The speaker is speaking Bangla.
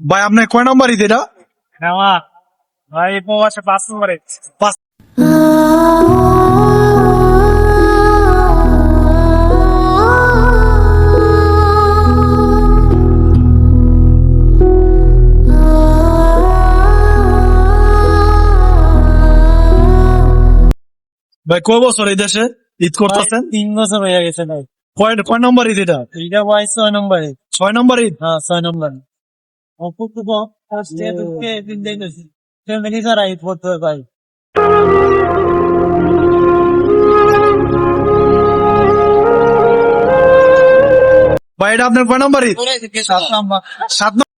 ভাই আপনার কয় নাম্বার ঈদ এটা? ভাই প্রবাসে পাঁচ নম্বরে। পাঁচ ভাই কয় বছর এই দেশে ঈদ করতেছেন? তিন বছর হয়ে গেছে ভাই। কয় কয় নাম্বার ঈদ এটা? এইটা ভাই ছয় নম্বরে ছয় নাম্বার ঈদ? হ্যাঁ ছয় নম্বর। দেখেছি ফ্যামিলি ছাড়া ঈদ করতে হয় ভাই ভাই এটা আপনার কয় নাম্বার ঈদ? সাত নম্বর? সাত নম্বর